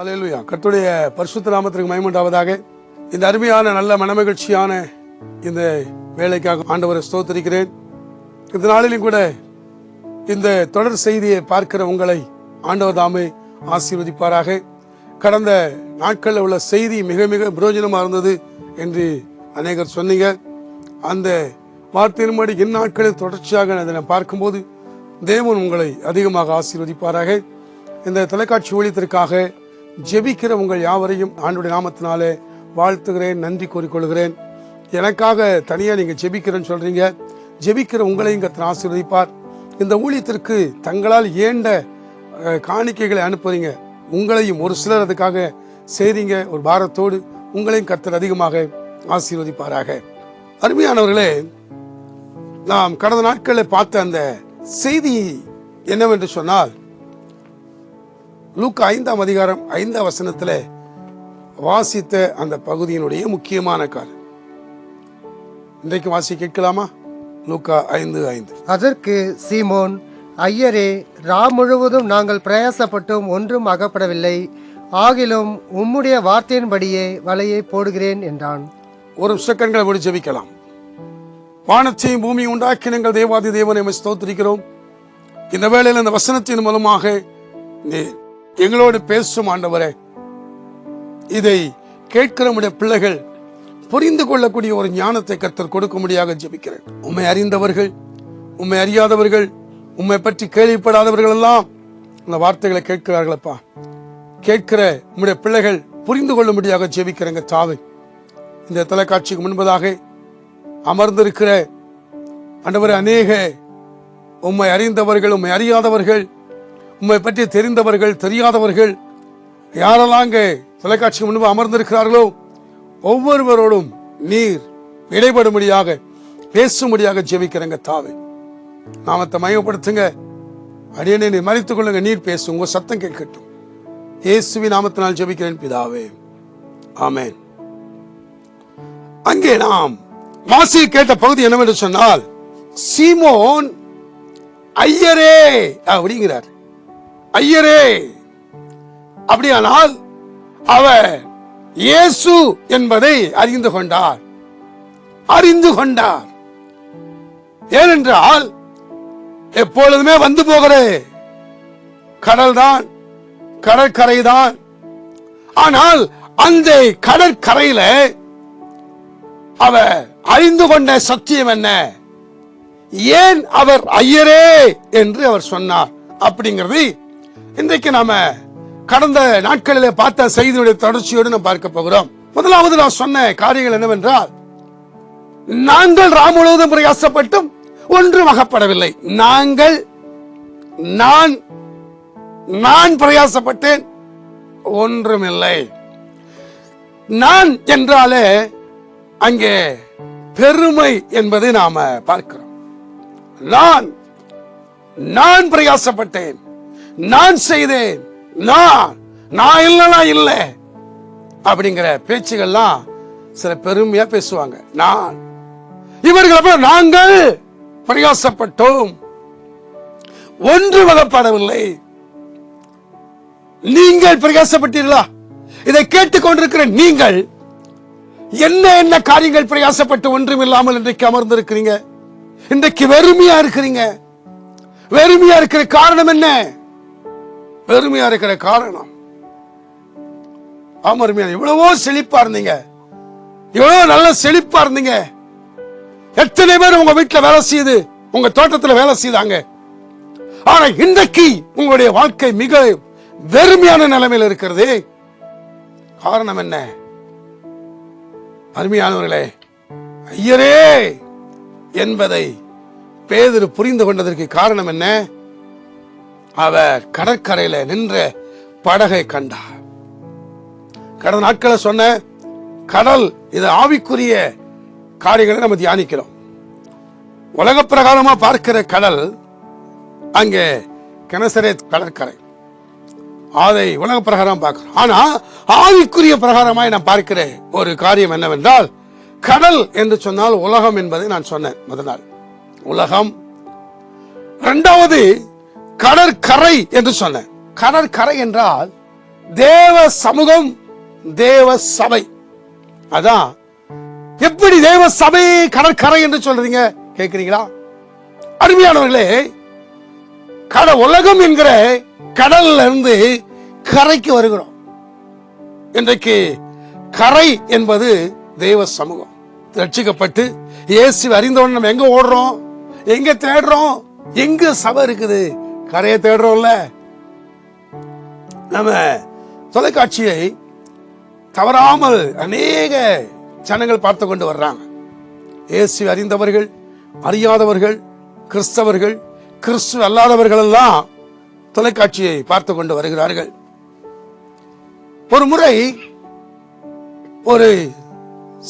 அலையிலுயா கர்த்துடைய பரிசுத்த நாமத்திற்கு மயமுண்டாவதாக இந்த அருமையான நல்ல மனமகிழ்ச்சியான இந்த வேலைக்காக ஆண்டவரை ஸ்தோத்திருக்கிறேன். இந்த நாளிலும் கூட இந்த தொடர் செய்தியை பார்க்கிற உங்களை ஆண்டவர் தாமே ஆசீர்வதிப்பாராக. கடந்த நாட்களில் உள்ள செய்தி மிக மிக பிரயோஜனமாக இருந்தது என்று அநேகர் சொன்னீங்க. அந்த வார்த்தையின்படி இந்நாட்களில் தொடர்ச்சியாக அதனை பார்க்கும்போது தேவன் உங்களை அதிகமாக ஆசீர்வதிப்பாராக. இந்த தொலைக்காட்சி ஊழியத்திற்காக ஜெபிக்கிற உங்கள் யாவரையும் ஆண்டுடைய நாமத்தினாலே வாழ்த்துகிறேன் நன்றி கூறிக்கொள்கிறேன். எனக்காக தனியாக நீங்கள் ஜெபிக்கிறேன்னு சொல்கிறீங்க ஜெபிக்கிற உங்களையும் கத்தனை ஆசீர்வதிப்பார். இந்த ஊழியத்திற்கு தங்களால் ஏண்ட காணிக்கைகளை அனுப்புறீங்க. உங்களையும் ஒரு சிலர் அதுக்காக செய்கிறீங்க ஒரு பாரத்தோடு உங்களையும் கத்தர் அதிகமாக ஆசீர்வதிப்பாராக. அருமையானவர்களே நாம் கடந்த நாட்களில் பார்த்த அந்த செய்தி என்னவென்று சொன்னால் லூக்கா ஐந்தாம் அதிகாரம் ஐந்தாம் வசனத்தில் வாசித்த அந்த பகுதியினுடைய முக்கியமான காரியம் இன்றைக்கு வாசி கேட்கலாமா? லூக்கா ஐந்து ஐந்து. அதற்கு சீமோன் ஐயரே ரா முழுவதும் நாங்கள் பிரயாசப்பட்டும் ஒன்றும் அகப்படவில்லை. ஆகிலும் உம்முடைய வார்த்தையின்படியே வலையை போடுகிறேன் என்றான். ஒரு செகண்ட்களை விடு ஜெபிக்கலாம். வானத்தையும் பூமி உண்டாக்கி எங்கள் தேவாதி தேவனை ஸ்தோத்திரிக்கிறோம். இந்த வேளையில் இந்த வசனத்தின் மூலமாக நீ எங்களோடு பேசும் ஆண்டவரே இதை கேட்கிற நம்முடைய பிள்ளைகள் புரிந்து கொள்ளக்கூடிய ஒரு ஞானத்தை கர்த்தர் கொடுக்க முடியாக ஜெபிக்கிறேன். உண்மை அறிந்தவர்கள் உண்மை அறியாதவர்கள் உண்மை பற்றி கேள்விப்படாதவர்கள் எல்லாம் இந்த வார்த்தைகளை கேட்கிறார்களப்பா. கேட்கிற உம்முடைய பிள்ளைகள் புரிந்து கொள்ளும்படியாக ஜெபிக்கிறேங்க தாவை. இந்த தொலைக்காட்சிக்கு முன்பதாக அமர்ந்திருக்கிற ஆண்டவரே அநேக உம்மை அறிந்தவர்கள் உம்மை அறியாதவர்கள் உண்மை பற்றி தெரிந்தவர்கள் தெரியாதவர்கள் யாரெல்லாம் அங்கே தொலைக்காட்சி முன்பு அமர்ந்திருக்கிறார்களோ ஒவ்வொருவரோடும் நீர் இடைபடும்படியாக பேசும்படியாக ஜெபிக்கிறேங்க தாவே. நாமத்தை மயப்படுத்துங்க அடியனை நீர் மறைத்துக் கொள்ளுங்க நீர் பேசும் உங்க சத்தம் கேட்கட்டும். இயேசுவி நாமத்தினால் ஜெபிக்கிறேன் பிதாவே. ஆமேன். அங்கே நாம் வாசி கேட்ட பகுதி என்னவென்று சொன்னால் சீமோன் ஐயரே அப்படிங்கிறார். ஐயரே! அப்படியானால் அவர் இயேசு என்பதை அறிந்து கொண்டார். அறிந்து கொண்டார். ஏனென்றால் எப்பொழுதுமே வந்து போகிற. கடல் தான் கடற்கரை தான் ஆனால் அந்த கடற்கரையில அவர் அறிந்து கொண்ட சத்தியம் என்ன? ஏன் அவர் ஐயரே என்று அவர் சொன்னார். அப்படிங்கிறது இன்றைக்கு நாம கடந்த நாட்களிலே பார்த்த செய்தியுடைய தொடர்ச்சியோடு நாம் பார்க்க போகிறோம். முதலாவது நான் சொன்ன காரியங்கள் என்னவென்றால் நாங்கள் ராம் முழுவதும் பிரயாசப்பட்டும் ஒன்றும் அகப்படவில்லை. நாங்கள் நான் நான் பிரயாசப்பட்டேன் ஒன்றுமில்லை. நான் என்றாலே அங்கே பெருமை என்பதை நாம பார்க்கிறோம். நான் நான் பிரயாசப்பட்டேன். நான் செய்தேன். நான் நான் இல்லைனா இல்லை. அப்படிங்கிற பேச்சுகள்லாம் சில பெருமையா பேசுவாங்க. நான். இவர்கள் அப்புறம் நாங்கள் பிரயாசப்பட்டோம். ஒன்று வகப்படவில்லை நீங்கள் பிரயாசப்பட்டீர்களா? இதை கேட்டுக்கொண்டிருக்கிற நீங்கள் என்ன என்ன காரியங்கள் பிரயாசப்பட்டு ஒன்றும் இல்லாமல் இன்றைக்கு அமர்ந்திருக்கிறீங்க? இன்றைக்கு வெறுமையா இருக்கிறீங்க? வெறுமையா இருக்கிற காரணம் என்ன? பெருமையா இருக்கிற காரணம். ஆமா அருமையா இவ்வளவோ செழிப்பா இருந்தீங்க. இவ்வளவு நல்ல செழிப்பா இருந்தீங்க. எத்தனை பேர் உங்க வீட்டுல வேலை செய்யுது உங்க தோட்டத்துல வேலை செய்தாங்க. ஆனா இன்றைக்கு உங்களுடைய வாழ்க்கை மிக வெறுமையான நிலைமையில் இருக்கிறது. காரணம் என்ன? அருமையானவர்களே ஐயரே என்பதை பேதர் புரிந்து கொண்டதற்கு காரணம் என்ன? அவர் கடற்கரையில நின்ற படகை கண்டார். கடந்த நாட்களை சொன்ன கடல் இது ஆவிக்குரிய காரியங்களை நம்ம தியானிக்கிறோம். உலக பிரகாரமா பார்க்கிற கடல் அங்கே கிணசரே கடற்கரை. அதை உலக பிரகாரம் பார்க்கிறோம். ஆனா ஆவிக்குரிய பிரகாரமாய் நான் பார்க்கிற ஒரு காரியம் என்னவென்றால் கடல் என்று சொன்னால் உலகம் என்பதை நான் சொன்னேன் முதல் நாள். உலகம். இரண்டாவது கடற்கரை என்று சொன்னேன் கடற்கரை என்றால் தேவ சமூகம் தேவ சபை. அதான். எப்படி தேவ சபை கடற்கரை என்று சொல்றீங்க? கேக்குறீங்களா? அருமையானவர்களே கட உலகம் என்கிற கடல்ல இருந்து கரைக்கு வருகிறோம். இன்றைக்கு கரை என்பது தெய்வ சமூகம். ரட்சிக்கப்பட்டு இயேசு அறிந்தவன் நம்ம எங்க ஓடுறோம்? எங்க தேடுறோம்? எங்க சபை இருக்குது? கரையை தேடுறோம்ல. நம்ம தொலைக்காட்சியை தவறாமல் அநேக ஜனங்கள் பார்த்து கொண்டு வர்றாங்க. இயேசு அறிந்தவர்கள் அறியாதவர்கள் கிறிஸ்தவர்கள் கிறிஸ்துவ அல்லாதவர்கள் எல்லாம் தொலைக்காட்சியை பார்த்து கொண்டு வருகிறார்கள். ஒரு முறை ஒரு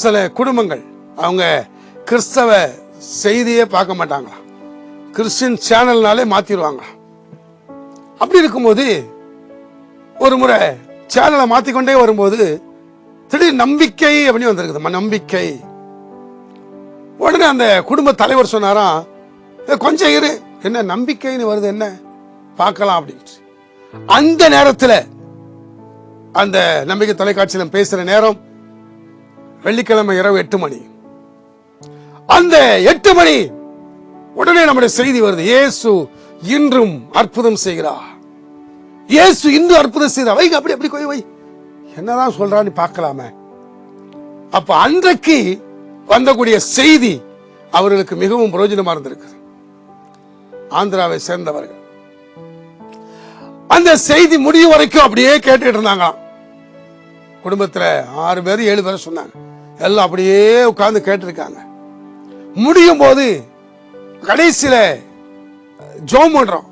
சில குடும்பங்கள் அவங்க கிறிஸ்தவ செய்தியே பார்க்க மாட்டாங்களாம். கிறிஸ்டின் சேனல்னாலே மாத்திடுவாங்க அப்படி இருக்கும்போது ஒரு முறை சேனலை மாத்திக்கொண்டே வரும்போது திடீர் நம்பிக்கை அப்படின்னு வந்திருக்குது. நம்பிக்கை. உடனே அந்த குடும்ப தலைவர் சொன்னாராம் கொஞ்சம் இரு. என்ன நம்பிக்கைன்னு வருது என்ன? பார்க்கலாம் அப்படின்ட்டு. அந்த நேரத்தில் அந்த நம்பிக்கை தொலைக்காட்சியில் பேசுகிற நேரம் வெள்ளிக்கிழமை இரவு எட்டு மணி. அந்த எட்டு மணி உடனே நம்முடைய செய்தி வருது. இயேசு இன்றும் அற்புதம் செய்கிறார். இயேசு இன்று அற்புதம் செய்தார். வை அப்படி அப்படி போய் வை என்னதான் சொல்றான்னு பார்க்கலாமே. அப்ப அன்றைக்கு வந்தக்கூடிய செய்தி அவர்களுக்கு மிகவும் பிரயோஜனமா இருந்திருக்கு ஆந்திராவை சேர்ந்தவர்கள். அந்த செய்தி முடியும் வரைக்கும் அப்படியே கேட்டுட்டு இருந்தாங்களாம். குடும்பத்துல ஆறு பேர் ஏழு பேர் சொன்னாங்க. எல்லாம் அப்படியே உட்கார்ந்து கேட்டிருக்காங்க. முடியும் போது கடைசியில ஜோம் பண்றோம்.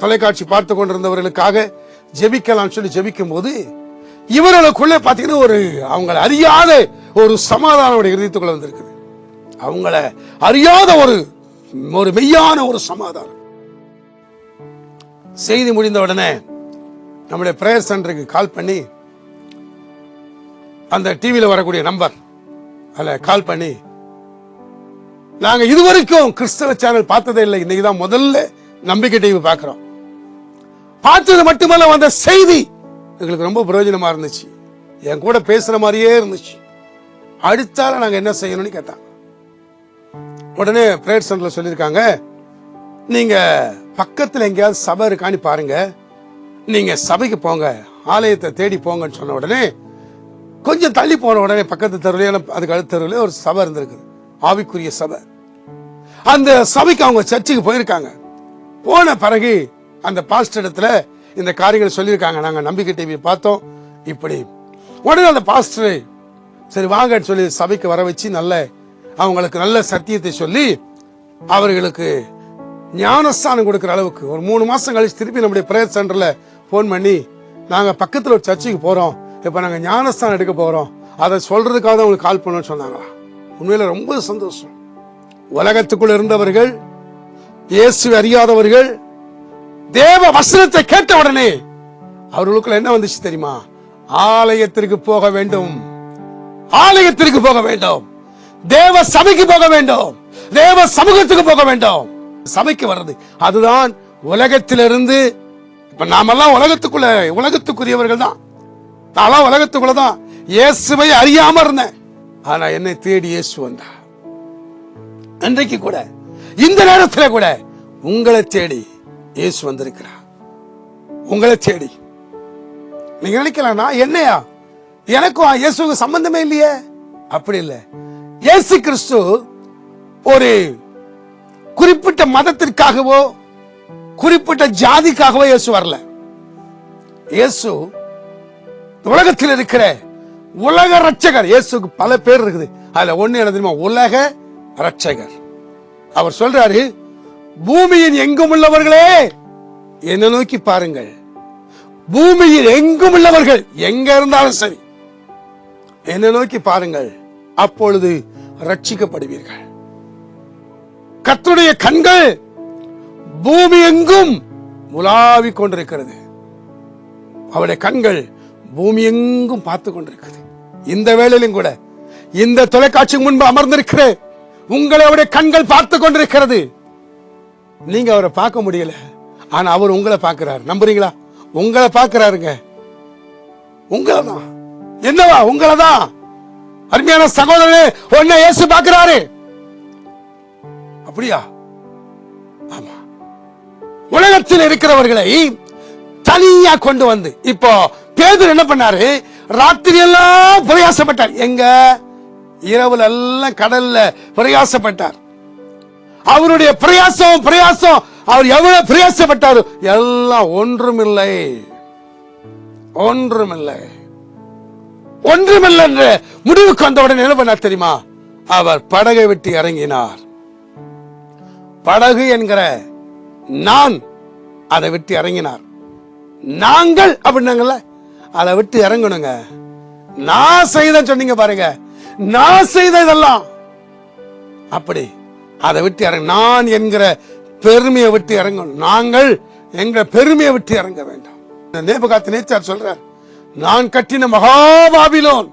தொலைக்காட்சி பார்த்து கொண்டிருந்தவர்களுக்காக ஜெபிக்கலாம் சொல்லி ஜெபிக்கும் போது இவர்களுக்குள்ள பார்த்தீங்கன்னா ஒரு அவங்களை அறியாத ஒரு சமாதானம் அவருடைய வந்திருக்குது. அவங்கள அறியாத ஒரு ஒரு மெய்யான ஒரு சமாதானம். செய்தி முடிந்த உடனே நம்முடைய பிரேயர் சென்டருக்கு கால் பண்ணி அந்த டிவியில் வரக்கூடிய நம்பர் அதில் கால் பண்ணி நாங்க இதுவரைக்கும் கிறிஸ்தவ சேனல் பார்த்ததே இல்லை. இன்னைக்கு தான் முதல்ல நம்பிக்கை டிவி பார்க்கிறோம். பார்த்தது மட்டுமல்ல வந்த செய்தி எங்களுக்கு ரொம்ப பிரயோஜனமா இருந்துச்சு. என் கூட பேசுற மாதிரியே இருந்துச்சு. அடுத்தால நாங்க என்ன செய்யணும்னு கேட்டாங்க. உடனே பிரேயர் சென்டர்ல சொல்லியிருக்காங்க நீங்க பக்கத்துல எங்கேயாவது சபை இருக்கான்னு பாருங்க. நீங்க சபைக்கு போங்க. ஆலயத்தை தேடி போங்கன்னு சொன்ன உடனே கொஞ்சம் தள்ளி போன உடனே பக்கத்து தெருவிலே அதுக்கு அடுத்த தெருவிலே ஒரு சபை இருந்திருக்குது. ஆவிக்குரிய சபை. அந்த சபைக்கு அவங்க சர்ச்சுக்கு போயிருக்காங்க. போன பிறகு அந்த பாஸ்டர் இடத்துல இந்த காரியங்களை சொல்லியிருக்காங்க. நாங்கள் நம்பிக்கை டிவி பார்த்தோம். இப்படி. உடனே அந்த பாஸ்டர் சரி வாங்கன்னு சொல்லி சபைக்கு வர வச்சு நல்ல அவங்களுக்கு நல்ல சத்தியத்தை சொல்லி அவர்களுக்கு ஞானஸ்தானம் கொடுக்குற அளவுக்கு ஒரு மூணு மாசம் கழிச்சு திருப்பி நம்முடைய பிரேயர் சென்டர்ல ஃபோன் பண்ணி நாங்க பக்கத்துல ஒரு சர்ச்சுக்கு போறோம். இப்ப நாங்க ஞானஸ்தானம் எடுக்க போறோம். அதை சொல்றதுக்காக தான் உங்களுக்கு கால் பண்ணணும்னு சொன்னாங்களா? உண்மையில் ரொம்ப சந்தோஷம். உலகத்துக்குள் இருந்தவர்கள் இயேசு அறியாதவர்கள் தேவ வசனத்தை கேட்ட உடனே அவர்களுக்குள்ள என்ன வந்துச்சு தெரியுமா? ஆலயத்திற்கு போக வேண்டும். ஆலயத்திற்கு போக வேண்டும். தேவ சபைக்கு போக வேண்டும். தேவ சமூகத்துக்கு போக வேண்டும். சபைக்கு வர்றது. அதுதான் உலகத்திலிருந்து இப்ப நாமெல்லாம் உலகத்துக்குள்ள உலகத்துக்குரியவர்கள் தான். நான்லாம் உலகத்துக்குள்ள தான் இயேசுவை அறியாம இருந்தேன். ஆனா என்னை தேடி இயேசு வந்தா அன்றைக்கு கூட இந்த நேரத்தில் கூட உங்களை தேடி இயேசு வந்திருக்கிறார். உங்களை தேடி. நீங்க நினைக்கலாம் என்னையா? எனக்கும் இயேசுக்கு சம்பந்தமே இல்லையே. அப்படி இல்லை. இயேசு கிறிஸ்து ஒரு குறிப்பிட்ட மதத்திற்காகவோ குறிப்பிட்ட ஜாதிக்காகவோ இயேசு வரல. இயேசு உலகத்தில் இருக்கிற உலக ரட்சகர் இயேசுக்கு பல பேர் இருக்குது. அதுல ஒண்ணு என்ன தெரியுமா? உலக ரட்சகர் அவர் சொல்றாரு பூமியின் எங்கும் உள்ளவர்களே என்ன நோக்கி பாருங்கள். பூமியில் எங்கும் உள்ளவர்கள் எங்க இருந்தாலும் சரி என்னை நோக்கி பாருங்கள். அப்பொழுது ரட்சிக்கப்படுவீர்கள் கத்துடைய கண்கள் பூமி எங்கும் உலாவிக் கொண்டிருக்கிறது. அவருடைய கண்கள் பூமி எங்கும் பார்த்து கொண்டிருக்கிறது. இந்த வேளையிலும் கூட இந்த தொலைக்காட்சி முன்பு அமர்ந்திருக்கிற உங்களை அவருடைய கண்கள் பார்த்து கொண்டிருக்கிறது. நீங்க அவரை பார்க்க முடியல ஆனா அவர் உங்களை பார்க்கிறார். நம்புறீங்களா? உங்களை பார்க்கிறாருங்க. உங்களை தான் என்னவா? உங்களை தான் அருமையான சகோதரனே உன்னை இயேசு பார்க்கிறாரு. அப்படியா? ஆமா. உலகத்தில் இருக்கிறவர்களை தனியா கொண்டு வந்து இப்போ பேதர் என்ன பண்ணாரு? ராத்திரி எல்லாம் பிரயாசப்பட்டார். எங்க? இரவுல எல்லாம் கடல்ல பிரயாசப்பட்டார். அவருடைய பிரயாசம் பிரயாசம். அவர் எவ்வளவு பிரயாசப்பட்டார்? எல்லாம் ஒன்றுமில்லை. ஒன்றுமில்லை. ஒன்றுமில்லை என்ற முடிவுக்கு வந்தவுடன் என்ன பண்ணார் தெரியுமா? அவர் படகை விட்டு இறங்கினார். படகு என்கிற நான் அதை விட்டு இறங்கினார். நாங்கள் அப்படின்னாங்கல்ல? அதை விட்டு இறங்கணுங்க. நான் செய்த சொன்னீங்க பாருங்க. நான் செய்த இதெல்லாம். அப்படி. அதை விட்டு இறங்க. நான் என்கிற பெருமையை விட்டு இறங்கணும். நாங்கள் என்கிற பெருமையை விட்டு இறங்க வேண்டாம். இந்த நேபகாத்து நேச்சார் சொல்றார் நான் கட்டின மகாபாபிலோன்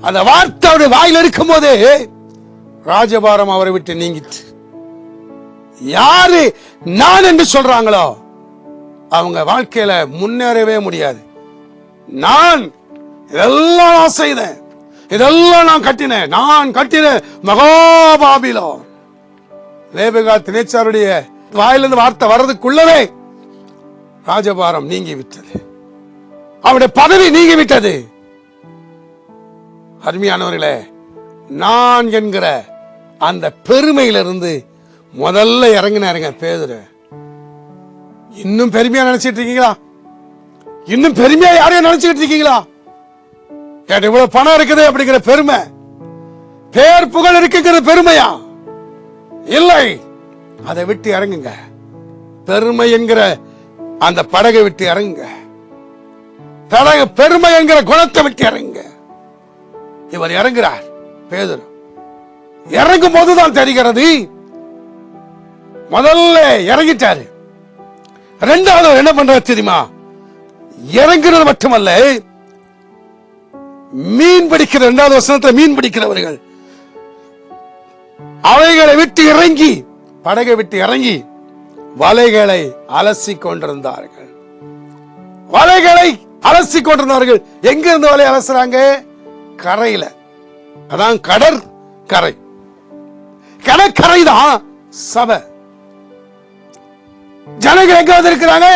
அந்த வார்த்தை அவருடைய வாயில் இருக்கும் போதே ராஜபாரம் அவரை விட்டு நீங்கிட்டு யாரு நான் என்று சொல்றாங்களோ அவங்க வாழ்க்கையில முன்னேறவே முடியாது. நான் இதெல்லாம் நான் செய்தேன். இதெல்லாம் நான் கட்டினேன். நான் கட்டின மகாபாபிலோ லேபகா தினேச்சாருடைய வாயிலிருந்து வார்த்தை வர்றதுக்குள்ளவே ராஜபாரம் நீங்கி விட்டது அவருடைய பதவி நீங்கி விட்டது அருமையானவர்களே நான் என்கிற அந்த பெருமையிலிருந்து முதல்ல இறங்கினாருங்க பேதுரு. இன்னும் பெருமையா நினைச்சிட்டு இருக்கீங்களா? இன்னும் பெருமையா யாரையும் நினைச்சுக்கிட்டு இருக்கீங்களா? என்கிட்ட இவ்வளவு பணம் இருக்குது அப்படிங்கிற பெருமை. பேர் புகழ் இருக்குங்கிற பெருமையா? இல்லை. அதை விட்டு இறங்குங்க. பெருமை என்கிற அந்த படகை விட்டு இறங்குங்க. படகு பெருமை என்கிற குணத்தை விட்டு இறங்குங்க. இவர் இறங்குறார் பேதர். இறங்கும் போதுதான் தெரிகிறது. முதல்ல இறங்கிட்டாரு. ரெண்டாவது என்ன பண்றாரு தெரியுமா? இறங்குறது மட்டுமல்ல மீன் பிடிக்கிற இரண்டாவது வசனத்தில் மீன் பிடிக்கிறவர்கள் அவைகளை விட்டு இறங்கி படகை விட்டு இறங்கி வலைகளை அலசி கொண்டிருந்தார்கள். வலைகளை அலசி கொண்டிருந்தார்கள். எங்க இருந்து வலை அலசுறாங்க? கரையில. அதான் கடற்கரை கடற்கரை தான் சபை. ஜனங்கள் எங்க வந்திருக்கிறாங்க?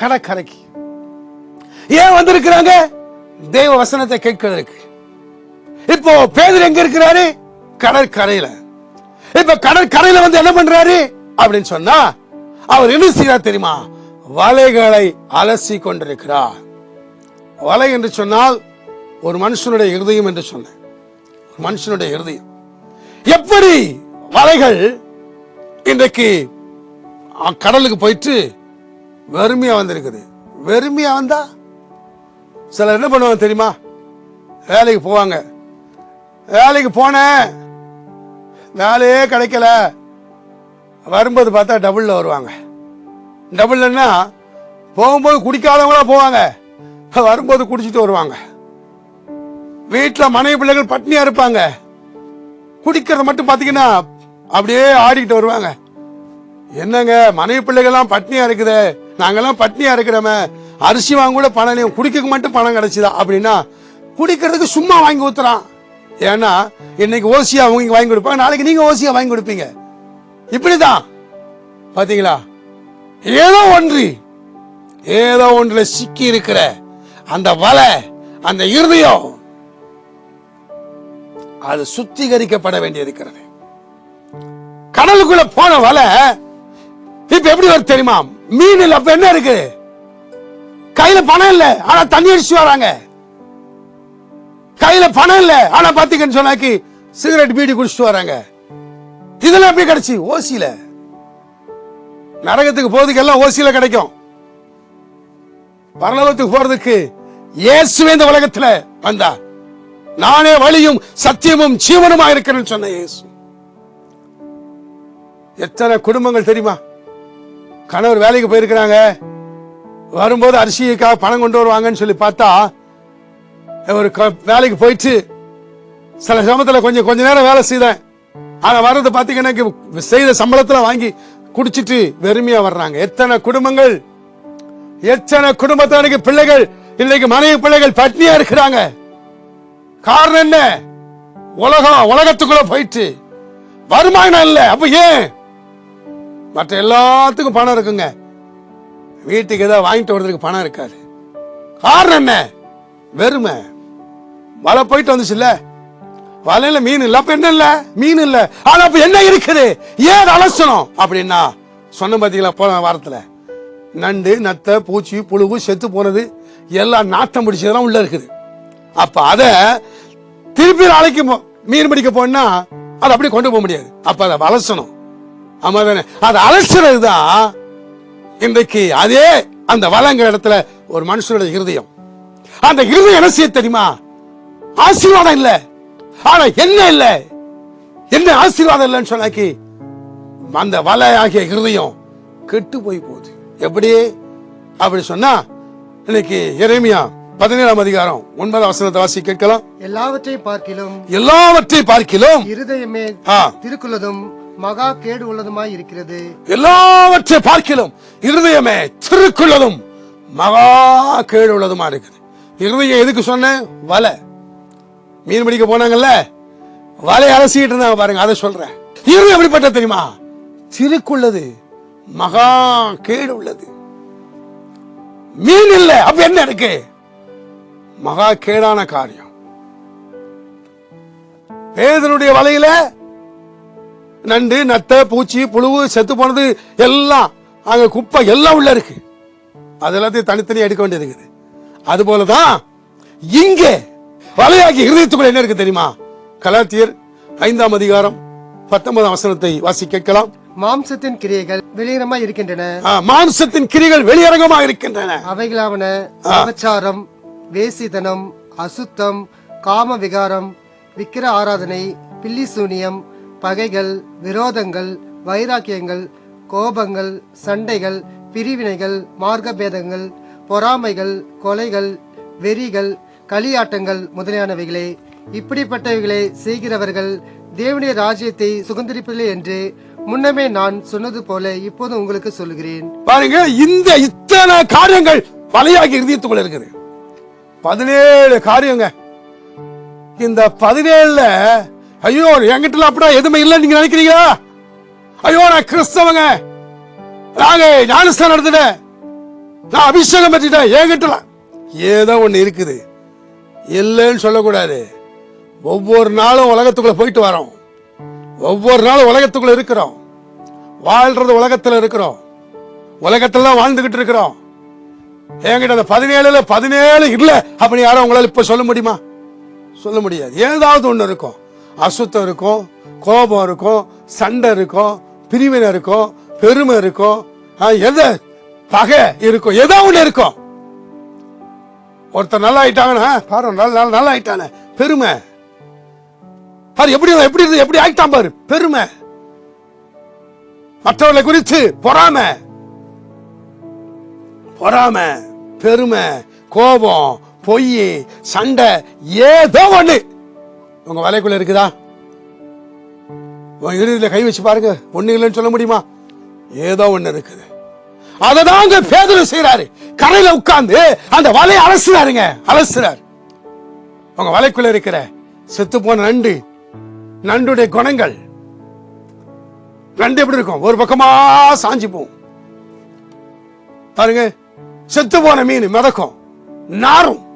கடற்கரைக்கு ஏன் வந்திருக்கிறாங்க? தேவ வசனத்தை கேட்கிறதுக்கு. இப்போ பேதர் எங்க இருக்கிறாரு? கடற்கரையில. இப்ப கடற்கரையில வந்து என்ன பண்றாரு? அப்படின்னு சொன்னா அவர் என்ன செய்யறார் தெரியுமா? வலைகளை அலசி கொண்டிருக்கிறார். வலை என்று சொன்னால் ஒரு மனுஷனுடைய இருதயம் என்று சொன்னேன். ஒரு மனுஷனுடைய இருதயம். எப்படி வலைகள் இன்றைக்கு கடலுக்கு போயிட்டு வறுமையாக வந்திருக்குது. வெறுமையா வந்தா சிலர் என்ன பண்ணுவாங்க தெரியுமா? வேலைக்கு போவாங்க. வேலைக்கு போனேன் வேலையே கிடைக்கல. வரும்போது பார்த்தா டபுள்ல வருவாங்க. டபுள்னா போகும்போது குடிக்காதவங்களா போவாங்க. வரும்போது குடிச்சிட்டு வருவாங்க. வீட்டில் மனைவி பிள்ளைகள் பட்னியா இருப்பாங்க. குடிக்கிறத மட்டும் பார்த்தீங்கன்னா அப்படியே ஆடிக்கிட்டு வருவாங்க. என்னங்க மனைவி பிள்ளைகள்லாம் பட்னியா இருக்குதே. நாங்கெல்லாம் பட்னியா இருக்கிறோமே. அரிசி வாங்க கூட பணம் இல்லையே, குடிக்க மட்டும் பணம் கிடைச்சிதா? அப்படின்னா குடிக்கிறதுக்கு சும்மா வாங்கி ஊத்துறான். ஏன்னா இன்னைக்கு ஓசியா அவங்க வாங்கி கொடுப்பாங்க நாளைக்கு நீங்க ஓசியா வாங்கி கொடுப்பீங்க. இப்படிதான். பாத்தீங்களா? ஏதோ ஒன்று ஏதோ ஒன்றுல சிக்கி இருக்கிற அந்த வலை அந்த இருதயம் அது சுத்திகரிக்கப்பட வேண்டியிருக்கிறது கடலுக்குள்ள போன வலை இப்ப எப்படி வருது தெரியுமா? மீன் அப்ப என்ன இருக்கு? கையில பணம் இல்ல ஆனா தண்ணி அடிச்சு வராங்க. கையில பணம் இல்ல ஆனா பாத்தீங்கன்னு சொன்னாக்கி சிகரெட் பீடி குடிச்சிட்டு வராங்க. இதெல்லாம் எப்படி கிடைச்சு? ஓசியில. நரகத்துக்கு போறதுக்கு எல்லாம் ஓசியில கிடைக்கும். பரலோகத்துக்கு போறதுக்கு இயேசுவே இந்த உலகத்துல வந்தா. நானே வழியும் சத்தியமும் ஜீவனுமா இருக்கிறேன்னு சொன்ன இயேசு. எத்தனை குடும்பங்கள் தெரியுமா? கணவர் வேலைக்கு போயிருக்கிறாங்க. வரும்போது அரிசிக்காக பணம் கொண்டு வருவாங்கன்னு சொல்லி பார்த்தா ஒரு க- வேலைக்கு போயிட்டு சில சமயத்துல கொஞ்சம் கொஞ்ச நேரம் வேலை செய்தேன். ஆனா வர்றது பாத்தீங்கன்னா செய்த சம்பளத்துல வாங்கி குடிச்சிட்டு வெறுமையா வர்றாங்க. எத்தனை குடும்பங்கள் எத்தனை குடும்பத்தினருக்கு பிள்ளைகள் இன்னைக்கு மனைவி பிள்ளைகள் பட்னியா இருக்கிறாங்க. காரணம் என்ன? உலகம் உலகத்துக்குள்ள போயிட்டு வருமானம் இல்லை. அப்ப ஏன்? மற்ற எல்லாத்துக்கும் பணம் இருக்குங்க. வீட்டுக்கு ஏதாவது வாங்கிட்டு வர்றதுக்கு பணம் இருக்காது. காரணம் என்ன? வெறுமை. வலை போயிட்டு வந்துச்சுல்ல? வலையில மீன் இல்ல அப்ப என்ன இல்ல? மீன் இல்ல. ஆனா அப்ப என்ன இருக்குது? ஏன் அலசணும்? அப்படின்னா சொன்ன பாத்தீங்களா போன வாரத்துல. நண்டு நத்தை பூச்சி புழுவு செத்து போனது எல்லாம் நாட்டம் பிடிச்சதெல்லாம் உள்ள இருக்குது. அப்ப அத திருப்பி நாளைக்கு மீன் பிடிக்க போனா அதை அப்படி கொண்டு போக முடியாது. அப்ப அதை அலசணும். ஆமா தானே. அதை அலசுறது தான் இன்றைக்கு அதே அந்த வளங்கிற இடத்துல ஒரு மனுஷனுடைய இருதயம். அந்த இருதயம் என்ன செய்ய தெரியுமா? ஆசீர்வாதம் இல்ல. ஆனா என்ன இல்ல? என்ன ஆசீர்வாதம் இல்லைன்னு சொன்னாக்கி அந்த வலை ஆகிய இருதயம் கெட்டு போய் போகுது. எப்படி? அப்படி சொன்னா இன்னைக்கு எரேமியா பதினேழாம் அதிகாரம் ஒன்பதாம் வசனத்தை வாசி கேட்கலாம். எல்லாவற்றையும் பார்க்கிலும் எல்லாவற்றையும் பார்க்கிலும் இருதயமே திருக்குள்ளதும் மகா கேடு உள்ளதுமாய் இருக்கிறது. எல்லாவற்றை பார்க்கிலும் இருதயமே திருக்குள்ளதும் மகா கேடு உள்ளதுமா இருக்குது. இருதயம் எதுக்கு சொன்ன வலை. மீன் பிடிக்க போனாங்கல்ல? வலை அலசிட்டு இருந்தாங்க பாருங்க அதை சொல்றேன். இருதயம் எப்படிப்பட்ட தெரியுமா? திருக்குள்ளது மகா கேடு உள்ளது. மீன் இல்லை அப்ப என்ன இருக்கு? மகா கேடான காரியம். பேதனுடைய வலையில நண்டு நத்தை பூச்சி புழுவு செத்து போனது எல்லாம் அங்க குப்பை எல்லாம் உள்ள இருக்கு. அது எல்லாத்தையும் தனித்தனியா எடுக்க வேண்டியது இருக்குது. அது போலதான் இங்கே வலையாகி இருதயத்துக்குள்ள என்ன இருக்கு தெரியுமா? கலாத்தியர் ஐந்தாம் அதிகாரம் பத்தொன்பதாம் வசனத்தை வாசி கேட்கலாம். மாம்சத்தின் கிரியைகள் வெளியிடமாய் இருக்கின்றன. மாம்சத்தின் கிரிகள் வெளியரங்கமாக இருக்கின்றன. அவைகளாவன அபச்சாரம் வேசித்தனம் அசுத்தம் காம விகாரம் விக்கிர ஆராதனை பில்லி சூனியம் பகைகள் விரோதங்கள் வைராக்கியங்கள் கோபங்கள் சண்டைகள் பிரிவினைகள் மார்க்கபேதங்கள் பொறாமைகள் கொலைகள் வெறிகள் களியாட்டங்கள் முதலியானவைகளே. இப்படிப்பட்டவைகளை செய்கிறவர்கள் தேவனுடைய ராஜ்யத்தை சுதந்திரிப்பதில்லை என்று முன்னமே நான் சொன்னது போல இப்போது உங்களுக்கு சொல்லுகிறேன் பாருங்க இந்த இத்தனை காரியங்கள் வலையாகி இருதயத்துக்குள்ள இருக்குது. பதினேழு காரியங்க. இந்த பதினேழுல ஐயோ என்கிட்ட அப்படியே எதுவுமே இல்லை நீங்க நினைக்கிறீங்களா? ஐயோ நான் கிறிஸ்தவங்க. நாங்க ஞானஸ்தான் நடத்தினேன். நான் அபிஷேகம் பற்றிட்டேன் என்கிட்ட ஏதோ ஒண்ணு இருக்குது. இல்லைன்னு சொல்லக்கூடாது. ஒவ்வொரு நாளும் உலகத்துக்குள்ள போயிட்டு வரோம். ஒவ்வொரு நாளும் உலகத்துக்குள்ள இருக்கிறோம். வாழ்றது உலகத்துல இருக்கிறோம். உலகத்துல தான் வாழ்ந்துகிட்டு இருக்கிறோம். என்கிட்ட அந்த பதினேழுல பதினேழு இல்லை அப்படின்னு யாரும் உங்களால இப்ப சொல்ல முடியுமா? சொல்ல முடியாது. ஏதாவது ஒண்ணு இருக்கும். அசுத்தம் இருக்கும் கோபம் இருக்கும் சண்டை இருக்கும் பிரிவினை இருக்கும் பெருமை இருக்கும். ஆ, எது? பகை இருக்கும். ஏதோ ஒண்ணு இருக்கும். ஒருத்தர் நல்லா ஆயிட்டாங்கன்னா பாரு நல்லா நல்லா நல்லா ஆயிட்டானே பெருமை. பாரு எப்படி எப்படி இருந்து எப்படி ஆயிட்டான் பாரு. பெருமை. மற்றவர்களை குறித்து பொறாம. பொறாம பெருமை கோபம் பொய் சண்டை ஏதோ ஒன்று உங்க வலைக்குள்ள இருக்குதா? உங்க இறுதியில கை வச்சு பாருங்க. ஒண்ணு இல்லைன்னு சொல்ல முடியுமா? ஏதோ ஒண்ணு இருக்குது. அததாங்க பேதரு செய்யறாரு கரையில உட்கார்ந்து அந்த வலையை அலசுறாருங்க. அலசுறாரு. உங்க வலைக்குள்ள இருக்கிற செத்து போன நண்டு நண்டுடைய குணங்கள். நண்டு எப்படி இருக்கும்? ஒரு பக்கமா சாஞ்சி போகும். பாருங்க. செத்து போன மீன் மிதக்கும். நாரும்.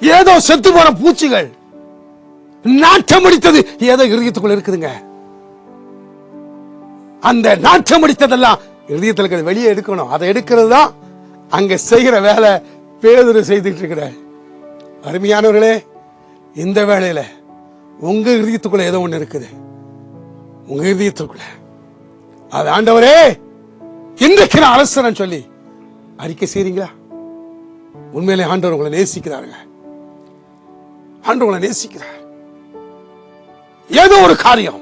ஏதோ செத்து போன பூச்சிகள். நாட்டம் அடித்தது. ஏதோ இருதயத்துக்குள்ள இருக்குதுங்க. அந்த நாட்டம் அடித்ததெல்லாம் இருதயத்தில் இருக்கிறது வெளியே எடுக்கணும். அதை எடுக்கிறது தான் அங்க செய்கிற வேலை பேதுரு செய்துட்டு இருக்கிற. அருமையானவர்களே இந்த வேலையில உங்க இறுதியத்துக்குள்ள ஏதோ ஒண்ணு இருக்குது. உங்க இருதயத்துக்குள்ள. அது ஆண்டவரே இன்றைக்கு நான் அலசுறேன்னு சொல்லி அறிக்கை செய்றீங்களா? உண்மையிலே ஆண்டவர் உங்களை நேசிக்கிறாருங்க. ஆண்டவர் உங்களை நேசிக்கிறார். ஏதோ ஒரு காரியம்.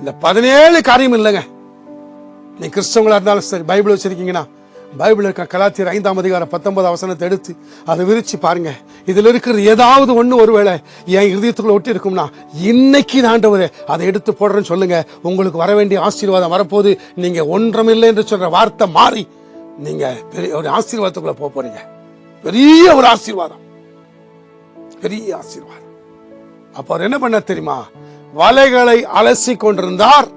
இந்த பதினேழு காரியம் இல்லைங்க. நீ கிறிஸ்தவங்களா இருந்தாலும் சரி பைபிள் வச்சிருக்கீங்கன்னா பைபிள் இருக்க கலாத்தியர் ஐந்தாம் அதிகாரம் பத்தொன்பது அவசரத்தை எடுத்து அதை விரிச்சு பாருங்க. இதுல இருக்கிறது ஏதாவது ஒண்ணு ஒருவேளை என் இருதயத்துக்குள்ள ஒட்டி இருக்கும்னா இன்னைக்கு தாண்டவர் அதை எடுத்து போடுறேன்னு சொல்லுங்க. உங்களுக்கு வர வேண்டிய ஆசீர்வாதம் வரப்போது நீங்க ஒன்றமில்லை என்று சொல்ற வார்த்தை மாறி நீங்க பெரிய ஒரு ஆசீர்வாதத்துக்குள்ள போக போறீங்க. பெரிய ஒரு ஆசீர்வாதம். பெரிய ஆசீர்வாதம். அப்போ அவர் என்ன பண்ண தெரியுமா? வலைகளை அலசி கொண்டிருந்தார்.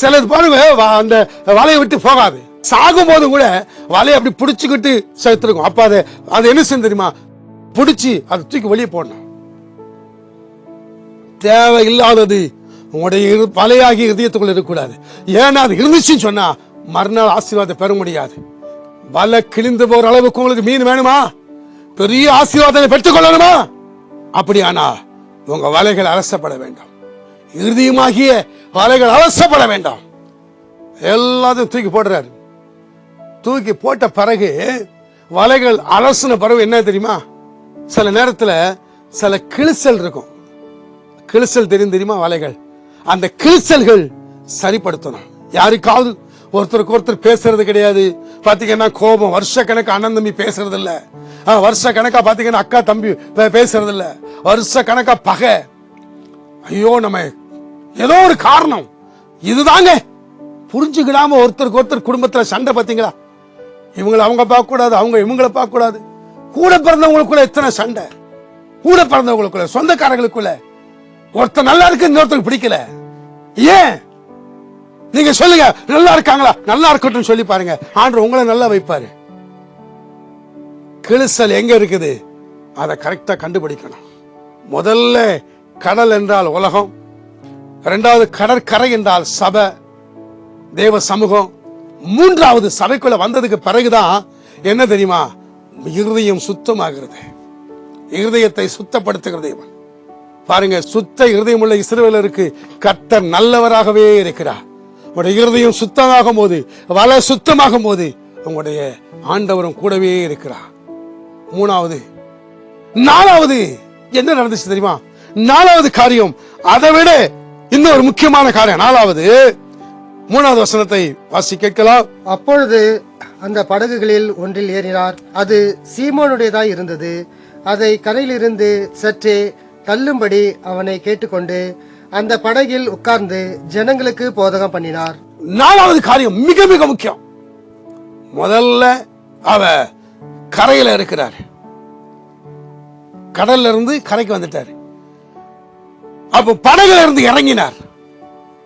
சிலது பாருங்க வ- அந்த வலையை விட்டு போகாது. சாகும் போது கூட வலையை அப்படி பிடிச்சுக்கிட்டு செத்துருக்கும். அப்ப அதை அது என்ன செய்யும் தெரியுமா? பிடிச்சி அதை தூக்கி வெளியே போடணும். தேவை இல்லாதது உங்களுடைய இரு- வலையாகி இதயத்துக்குள்ள இருக்கக்கூடாது. ஏன்னா அது இருந்துச்சுன்னு சொன்னா மறுநாள் ஆசீர்வாதம் பெற முடியாது. வலை கிழிந்து போற அளவுக்கு உங்களுக்கு மீன் வேணுமா? பெரிய ஆசீர்வாதத்தை பெற்றுக்கொள்ளணுமா அப்படியானா உங்க வலைகள் அலசப்பட வேண்டாம். இறுதியுமாகிய வலைகள் அலசப்பட வேண்டாம். எல்லாத்தையும் தூக்கி போடுறாரு. தூக்கி போட்ட பிறகு வலைகள் அலசின பிறகு என்ன தெரியுமா? சில நேரத்துல சில கிழிசல் இருக்கும். கிழிசல் தெரியும் தெரியுமா வலைகள் அந்த கிழிசல்கள் சரிப்படுத்தணும். யாருக்காவது ஒருத்தருக்கு ஒருத்தர் பேசுறது கிடையாது. பாத்தீங்கன்னா கோபம். வருஷ கணக்கு அண்ணன் தம்பி பேசுறது இல்ல ஆ, வருஷ கணக்கா பாத்தீங்கன்னா அக்கா தம்பி பேசுறது இல்ல வருஷ கணக்கா பகை. ஐயோ நம்ம ஏதோ ஒரு காரணம். இதுதாங்க. புரிஞ்சுக்கிடாம ஒருத்தருக்கு ஒருத்தர் குடும்பத்துல சண்டை பாத்தீங்களா? இவங்களை அவங்க பார்க்க கூடாது அவங்க இவங்களை பார்க்க கூடாது கூட பிறந்தவங்களுக்குள்ள எத்தனை சண்டை? கூட பிறந்தவங்களுக்குள்ள சொந்தக்காரங்களுக்குள்ள ஒருத்தர் நல்லா இருக்கு இன்னொருத்தருக்கு பிடிக்கல. ஏன்? நீங்க சொல்லுங்க நல்லா இருக்காங்களா? நல்லா இருக்கட்டும் சொல்லி பாருங்க. ஆண்டு உங்களை நல்லா வைப்பாரு. கிழிசல் எங்க இருக்குது? அதை கரெக்டா கண்டுபிடிக்கணும். முதல்ல கடல் என்றால் உலகம். இரண்டாவது கடற்கரை என்றால் சபை. தேவ சமூகம். மூன்றாவது சபைக்குள்ள வந்ததுக்கு பிறகுதான் என்ன தெரியுமா? இருதயம் சுத்தமாகிறது. இருதயத்தை சுத்தப்படுத்துகிறது இவன் பாருங்க சுத்த இருதயம் உள்ள இஸ்ரவேலருக்கு கர்த்தர் நல்லவராகவே இருக்கிறார். உங்களுடைய இருதயம் சுத்தமாகும் போது வலை சுத்தமாகும் போது உங்களுடைய ஆண்டவரும் கூடவே இருக்கிறார். மூணாவது நாலாவது என்ன நடந்துச்சு தெரியுமா? நாலாவது காரியம் அதை விட இன்னொரு முக்கியமான காரியம். நாலாவது மூணாவது வசனத்தை வாசி கேட்கலாம். அப்பொழுது அந்த படகுகளில் ஒன்றில் ஏறினார். அது சீமோனுடையதாய் இருந்தது. அதை கரையிலிருந்து சற்றே தள்ளும்படி அவனை கேட்டுக்கொண்டு அந்த படகில் உட்கார்ந்து ஜனங்களுக்கு போதகம் பண்ணினார். நாலாவது காரியம் மிக மிக முக்கியம். முதல்ல அவ கரையில இருக்கிறார். கடல்ல இருந்து கரைக்கு வந்துட்டார். அப்போ படகுல இருந்து இறங்கினார்.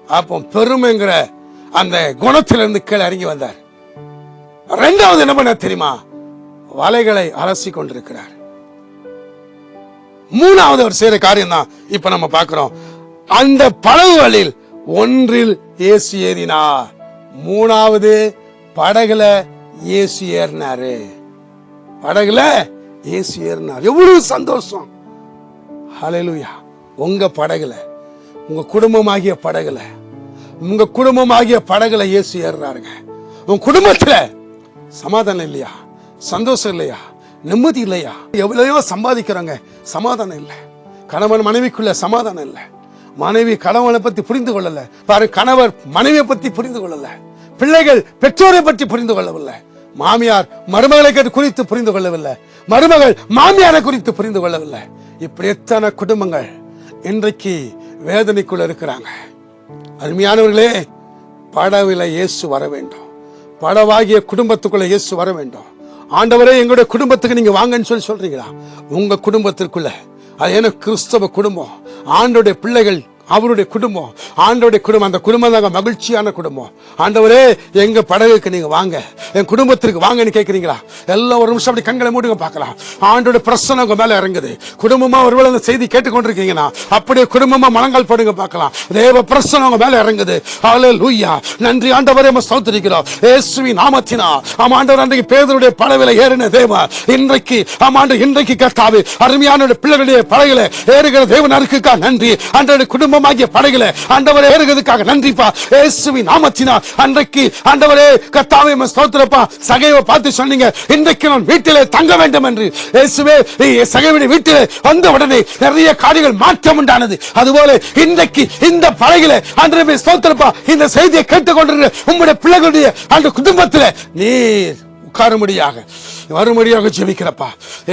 அப்போ பெருமைங்கிற அந்த குணத்திலிருந்து கீழே இறங்கி வந்தார். ரெண்டாவது என்ன பண்ண தெரியுமா? வலைகளை அலசி கொண்டிருக்கிறார். மூணாவது அவர் செய்யற காரியம் தான் இப்ப நம்ம பார்க்கிறோம். அந்த படகுகளில் ஒன்றில் இயேசு ஏறினார். மூணாவது படகுல இயேசு ஏறினாரு. படகுல இயேசு ஏறினார். எவ்வளவு சந்தோஷம். ஹalleluya உங்க படகுல உங்க குடும்பமாகிய படகுல உங்க குடும்பமாகிய படகுல இயேசு ஏறுறாருங்க. உங்க குடும்பத்துல சமாதானம் இல்லையா? சந்தோஷம் இல்லையா? நிம்மதி இல்லையா? எவ்வளவோ சம்பாதிக்கிறோங்க. சமாதானம் இல்லை. கணவன் மனைவிக்குள்ள சமாதானம் இல்லை. மனைவி கணவனை பத்தி புரிந்து கொள்ளல. பாரு கணவர் மனைவியை பத்தி புரிந்து கொள்ளல. பிள்ளைகள் பெற்றோரை பற்றி புரிந்து கொள்ளவில்லை. மாமியார் மருமகளை குறித்து புரிந்து கொள்ளவில்லை. மருமகள் மாமியாரை குறித்து புரிந்து கொள்ளவில்லை. இப்படி எத்தனை குடும்பங்கள் இன்றைக்கு வேதனைக்குள்ள இருக்கிறாங்க. அருமையானவர்களே படவில இயேசு வர வேண்டும். படவாகிய குடும்பத்துக்குள்ள இயேசு வர வேண்டும். ஆண்டவரே எங்களுடைய குடும்பத்துக்கு நீங்க வாங்கன்னு சொல்லி சொல்றீங்களா? உங்க குடும்பத்திற்குள்ள. அது என்ன கிறிஸ்தவ குடும்பம். ஆண்டோடைய பிள்ளைகள் அவருடைய குடும்பம் ஆண்டவருடைய குடும்பம் அந்த குடும்பம் தாங்க மகிழ்ச்சியான குடும்பம். ஆண்டவரே எங்க படகுக்கு நீங்க வாங்க. என் குடும்பத்திற்கு வாங்கன்னு கேட்குறீங்களா எல்லாம் ஒரு நிமிஷம் அப்படி கண்களை மூடுங்க பார்க்கலாம். ஆண்டோட பிரசனம் உங்க மேல இறங்குது. குடும்பமா ஒருவேளை அந்த செய்தி கேட்டுக்கொண்டிருக்கீங்கன்னா அப்படியே குடும்பமா மனங்கள் படுங்க பார்க்கலாம். தேவ பிரசனம் உங்க மேல இறங்குது. ஹalleluya நன்றி ஆண்டவரே நம்ம ஸ்தோத்திரிக்கிறோம். ஏசுவி நாமத்தினா. ஆமா ஆண்டவர் அன்றைக்கு பேதருடைய படவில ஏறின தேவ இன்றைக்கு ஆமாண்டு இன்றைக்கு கர்த்தாவே அருமையான பிள்ளைகளுடைய படகுல ஏறுகிற தேவன் அருக்குக்கா? நன்றி. அன்றைய குடும்பம் ஜீவமாகிய படகுல ஆண்டவரே ஏறுகிறதுக்காக நன்றிப்பா. இயேசுவின் நாமத்தினா அன்றைக்கு ஆண்டவரே கர்த்தாவே ஸ்தோத்திரப்பா. சகைவை பார்த்து சொன்னீங்க. இன்றைக்கு நான் வீட்டிலே தங்க வேண்டும் என்று. இயேசுவே சகைவின் வீட்டிலே வந்த உடனே நிறைய காரியங்கள் மாற்றம் உண்டானது. அதுபோல இன்றைக்கு இந்த படகில ஆண்டவரே ஸ்தோத்திரப்பா இந்த செய்தியை கேட்டுக்கொண்டிருக்கிற உங்களுடைய பிள்ளைகளுடைய அந்த குடும்பத்தில் நீர் உட்காரும்படியாக. மறுமொழியாக ஜெபிக்கிறப்பா.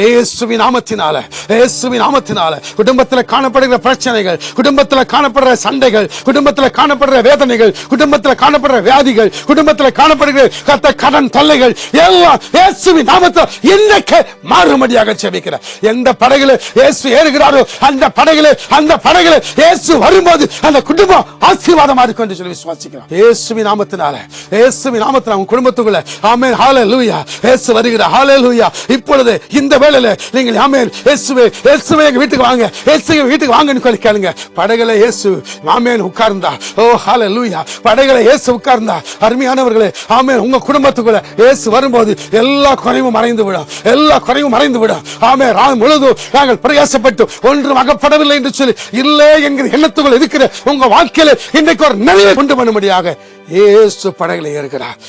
ஏசுவி நாமத்தினால ஏசுவி நாமத்தினால. குடும்பத்தில் காணப்படுகிற பிரச்சனைகள் குடும்பத்தில் காணப்படுற சண்டைகள் குடும்பத்தில் காணப்படுற வேதனைகள் குடும்பத்தில் காணப்படுற வியாதிகள் குடும்பத்தில் காணப்படுகிற கத்த கடன் தொல்லைகள் எல்லாம் இயேசுவி நாமத்தில் இன்னைக்கு மறுமொழியாக ஜெபிக்கிற எந்த படகுல இயேசு ஏறுகிறாரோ அந்த படகுல அந்த படகுல இயேசு வரும்போது அந்த குடும்பம் ஆசீர்வாதமா இருக்கும் என்று சொல்லி விசுவாசிக்கிறோம். இயேசுவி நாமத்தினால இயேசுவி நாமத்தினால உங்க குடும்பத்துக்குள்ள ஆமென் ஹalleluya. இயேசு வருகிறார் ஹalleluya இப்பொழுது இந்த வேளையில நீங்கள் ஆமென். இயேசுவே இயேசுவே எங்க வீட்டுக்கு வாங்க. இயேசுவே வீட்டுக்கு வாங்கன்னு சொல்லி கேளுங்க. படகுல இயேசு ஆமென் உட்கார்ந்தா. ஓ ஹalleluya படகுல இயேசு உட்கார்ந்தா. அருமையானவர்களே ஆமென். உங்க குடும்பத்துக்குள்ள இயேசு வரும்போது எல்லா குறைவும் மறைந்து விடும். எல்லா குறைவும் மறைந்து விடும். ஆமென். ராம் முழுதும் நாங்கள் பிரயாசப்பட்டு ஒன்றும் அகப்படவில்லை என்று சொல்லி இல்லை என்கிற எண்ணத்துக்குள்ள இருக்கிற உங்க வாழ்க்கையில இன்றைக்கு ஒரு நிறைவை கொண்டு பண்ணும்படியாக இயேசு படகுல ஏறுகிறார்.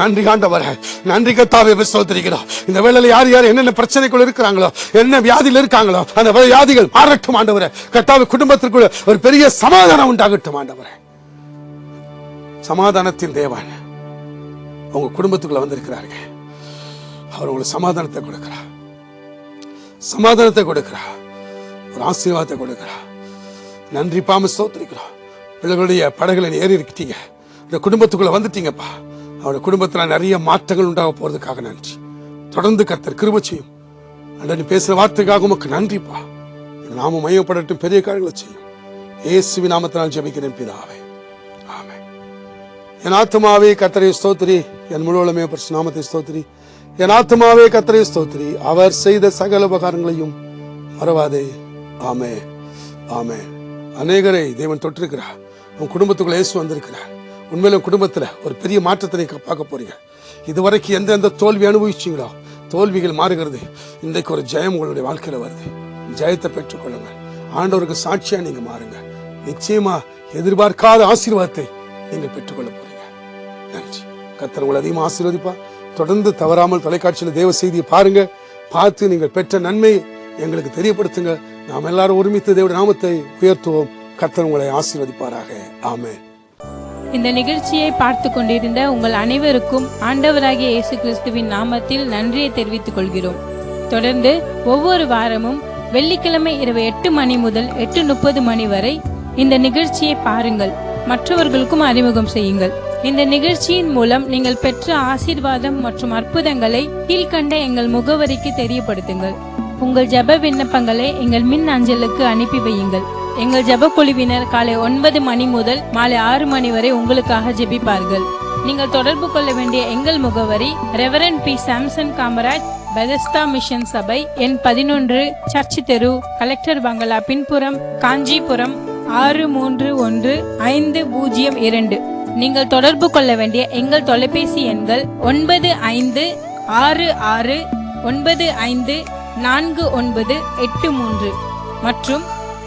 நன்றி ஆண்டவரே. நன்றி கத்தாவே சோதரிக்கிறோம் இந்த வேலையில் யார் யார் என்னென்ன பிரச்சனைக்குள்ள இருக்கிறாங்களோ என்ன வியாதியில் இருக்காங்களோ அந்த வியாதிகள் மாறட்டும் ஆண்டவரே. கத்தாவை குடும்பத்திற்குள்ள ஒரு பெரிய சமாதானம் உண்டாகட்டும் ஆண்டவரே. சமாதானத்தின் தேவன் உங்க குடும்பத்துக்குள்ள வந்திருக்கிறார்கள் அவர் உங்களுக்கு சமாதானத்தை கொடுக்கிறார். சமாதானத்தை கொடுக்கிறார். ஒரு ஆசீர்வாதத்தை கொடுக்கிறார். நன்றி பாம சோத்திரிக்கிறோம் பிள்ளைகளுடைய படகுல ஏறி இருக்கிட்டீங்க. இந்த குடும்பத்துக்குள்ள வந்துட்டீங்கப்பா. அவருடைய குடும்பத்தில் நிறைய மாற்றங்கள் உண்டாக போறதுக்காக நன்றி. தொடர்ந்து கத்தர் கிருப செய்யும். அண்டனி நீ பேசுற வார்த்தைக்காக உமக்கு நன்றிப்பா. நாம மையப்படட்டும் பெரிய காரியங்களை செய்யும். ஏசுவி நாமத்தினால் ஜெபிக்கிறேன் பிதாவே. ஆமே என் ஆத்மாவே கத்தரை ஸ்தோத்திரி. என் முழுவலமே பரிசு நாமத்தை ஸ்தோத்திரி. என் ஆத்மாவே கத்தரை ஸ்தோத்திரி. அவர் செய்த சகல உபகாரங்களையும் மறவாதே. ஆமே ஆமே அநேகரை தேவன் தொட்டிருக்கிறார் உன் குடும்பத்துக்குள்ள இயேசு வந்திருக்கிறார். உண்மையில குடும்பத்தில் குடும்பத்துல ஒரு பெரிய மாற்றத்தை நீங்க பார்க்க போறீங்க. இதுவரைக்கும் எந்த எந்த தோல்வி அனுபவிச்சீங்களோ தோல்விகள் மாறுகிறது. இன்றைக்கு ஒரு ஜெயம் உங்களுடைய வாழ்க்கையில் வருது. ஜெயத்தை பெற்றுக்கொள்ளுங்கள். ஆண்டவருக்கு சாட்சியா நீங்க மாறுங்க. நிச்சயமா எதிர்பார்க்காத ஆசீர்வாதத்தை நீங்கள் பெற்றுக்கொள்ள போறீங்க. நன்றி. கத்தர் உங்களை அதிகமாக ஆசீர்வதிப்பா தொடர்ந்து தவறாமல் தொலைக்காட்சியில் தேவ செய்தியை பாருங்க. பார்த்து நீங்கள் பெற்ற நன்மை எங்களுக்கு தெரியப்படுத்துங்க. நாம் எல்லாரும் ஒருமித்து தேவ நாமத்தை உயர்த்துவோம். கத்தர் உங்களை ஆசீர்வதிப்பாராக. ஆமேன். இந்த நிகழ்ச்சியை பார்த்து கொண்டிருந்த உங்கள் அனைவருக்கும் ஆண்டவராகிய இயேசு கிறிஸ்துவின் நாமத்தில் நன்றியை தெரிவித்துக் கொள்கிறோம். தொடர்ந்து ஒவ்வொரு வாரமும் வெள்ளிக்கிழமை இரவு எட்டு மணி முதல் எட்டு முப்பது மணி வரை இந்த நிகழ்ச்சியை பாருங்கள். மற்றவர்களுக்கும் அறிமுகம் செய்யுங்கள். இந்த நிகழ்ச்சியின் மூலம் நீங்கள் பெற்ற ஆசீர்வாதம் மற்றும் அற்புதங்களை கீழ்கண்ட எங்கள் முகவரிக்கு தெரியப்படுத்துங்கள். உங்கள் ஜெப விண்ணப்பங்களை எங்கள் மின் அஞ்சலுக்கு அனுப்பி வையுங்கள். எங்கள் ஜெப குழுவினர் காலை ஒன்பது மணி முதல் மாலை ஆறு மணி வரை உங்களுக்காக ஜெபிப்பார்கள். நீங்கள் தொடர்பு கொள்ள வேண்டிய எங்கள் முகவரி reverend P Samson Kamaraj Bethesda mission சபை எண் பதினொன்று சர்ச் தெரு கலெக்டர் பங்களா பின்புறம் காஞ்சிபுரம் ஆறு மூன்று ஒன்று ஐந்து பூஜ்ஜியம் இரண்டு. நீங்கள் தொடர்பு கொள்ள வேண்டிய எங்கள் தொலைபேசி எண்கள் ஒன்பது ஐந்து ஆறு ஆறு ஒன்பது ஐந்து நான்கு ஒன்பது எட்டு மூன்று. மற்றும்